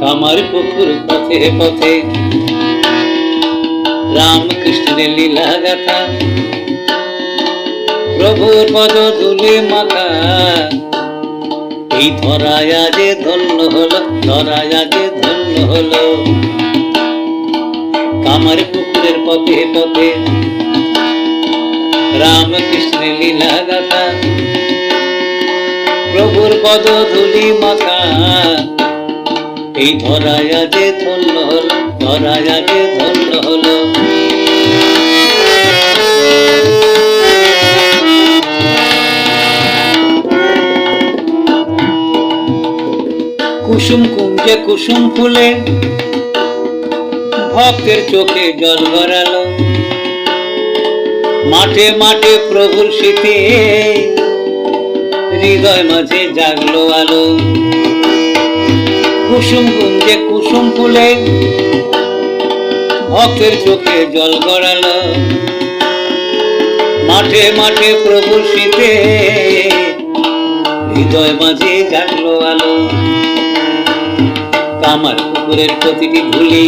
কামার পুকুর পথে পথে। রামকৃষ্ণের লীলা গাথা। প্রভুর পদ ধুলে মাথা এই ধরায় যে ধন্য হলো, ধরায় যে ধন্য হলো। কামার পুকুরের পথে পথে। রামকৃষ্ণের লীলা গাথা। প্রভুর পদ ধুলি মাথা এই ধরায় যে ধন্য হলো, ধরায় যে ধন্য হলো। কুসুম কুঞ্জে কুসুম ফুলে, ভক্তের চোখে জল গড়ালো মাঠে মাঠে প্রভুর শীতে হৃদয় মাঝে জাগলো আলো। কুসুম কুঞ্জে কুসুম ফুলে, ভক্তের চোখে জল গড়ালো। মাঠে মাঠে প্রভুর শীতে হৃদয় মাঝে জাগলো আলো। কামার পুকুরের প্রতিটি ধুলি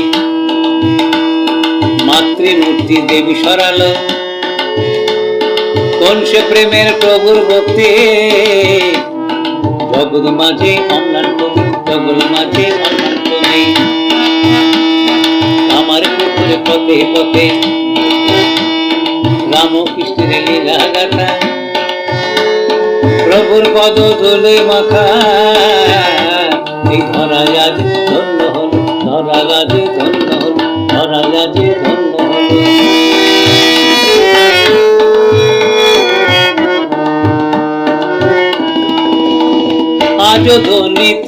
মাতৃমূর্তি দেবী সরালো। কোন সে প্রেমের প্রভুর ভক্তি, জগৎ মাঝে অম্লান জগৎ মাঝে কবি আমার পুকুরে পথে পথে রামকৃষ্ণের লীলা গাথা। প্রভুর পদ ধুলে ধরা আজ ধন্য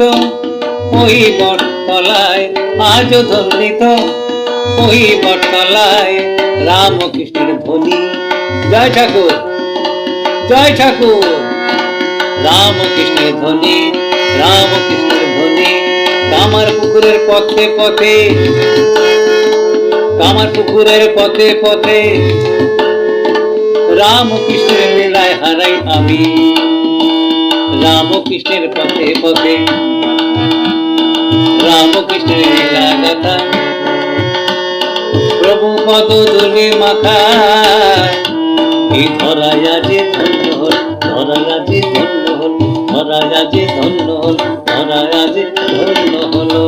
হল ওই বটতলায় আজও ধ্বনিত ওই বটতলায় রামকৃষ্ণের ধ্বনি। জয় ঠাকুর জয় ঠাকুর। রামকৃষ্ণের ধ্বনি রামকৃষ্ণের ধ্বনি। কামার পুকুরের পথে পথে, কামার পুকুরের পথে পথে। রামকৃষ্ণের লীলায় হারাই আমি। রামকৃষ্ণের পথে পথে। প্রভু কত দূরে মাথা এই ধরায় ধন্য হল, ধরায় আছে ধন্য হল, ধরায় আছে ধন্য হল ধন্য হলো।